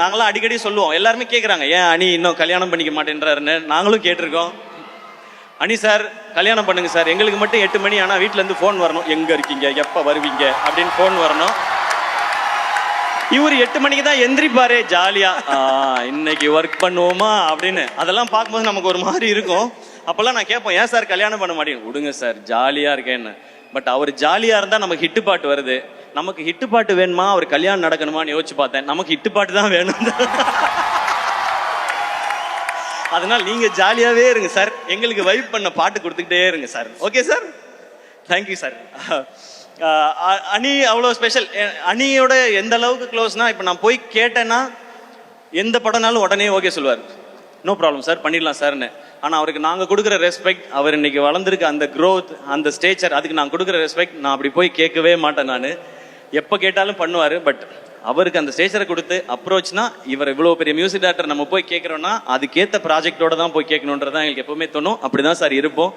நாங்களாம் அடிக்கடி சொல்லுவோம். எல்லாருமே கேட்குறாங்க ஏன் அணி இன்னும் கல்யாணம் பண்ணிக்க மாட்டேன்றாருன்னு? நாங்களும் கேட்டிருக்கோம். அணி சார் கல்யாணம் பண்ணுங்க சார். எங்களுக்கு மட்டும் எட்டு மணி ஆனால் வீட்டிலேருந்து ஃபோன் வரணும். எங்கே இருக்கீங்க? எப்போ வருவீங்க? அப்படின்னு ஃபோன் வரணும். இவர் எட்டு மணிக்கு தான் எந்திரிப்பாரு ஜாலியா. இன்னைக்கு ஒர்க் பண்ணுவோமா? அப்படின்னு. அதெல்லாம் பார்க்கும்போது நமக்கு ஒரு மாதிரி இருக்கும். அப்பெல்லாம் நான் கேட்போம் ஏன் சார் கல்யாணம் பண்ண மாட்டேங்க? விடுங்க சார் ஜாலியா இருக்கேன்னு. பட் அவர் ஜாலியா இருந்தா நமக்கு ஹிட்டு பாட்டு வருது. நமக்கு ஹிட்டு பாட்டு வேணுமா? அவர் கல்யாணம் நடக்கணுமான்னு யோசிச்சு பார்த்தேன். நமக்கு ஹிட்டு பாட்டு தான் வேணும். அதனால நீங்க ஜாலியாவே இருங்க சார் எங்களுக்கு வைப் பண்ண பாட்டு கொடுத்துக்கிட்டே இருங்க sir okay sir thank you sir அணி அவ்வளோ ஸ்பெஷல் அணியோட எந்த அளவுக்கு க்ளோஸ்னா இப்போ நான் போய் கேட்டேன்னா எந்த படம்னாலும் உடனே ஓகே சொல்லுவார். நோ ப்ராப்ளம் சார் பண்ணிடலாம் சார்னு ஆனால் அவருக்கு நாங்கள் கொடுக்குற ரெஸ்பெக்ட் அவர் இன்னைக்கு வளர்ந்துருக்க அந்த க்ரோத் அந்த ஸ்டேச்சர் அதுக்கு நான் கொடுக்குற ரெஸ்பெக்ட் நான் அப்படி போய் கேட்கவே மாட்டேன் நான். எப்போ கேட்டாலும் பண்ணுவார் பட் அவருக்கு அந்த ஸ்டேச்சரை கொடுத்து அப்ரோச்னா இவர் இவ்வளோ பெரிய மியூசிக் டேரக்டர் நம்ம போய் கேட்குறோன்னா அதுக்கேற்ற ப்ராஜெக்டோட தான் போய் கேட்கணுன்றது தான் எங்களுக்கு எப்பவுமே தோணும். அப்படி தான் சார் இருப்போம்.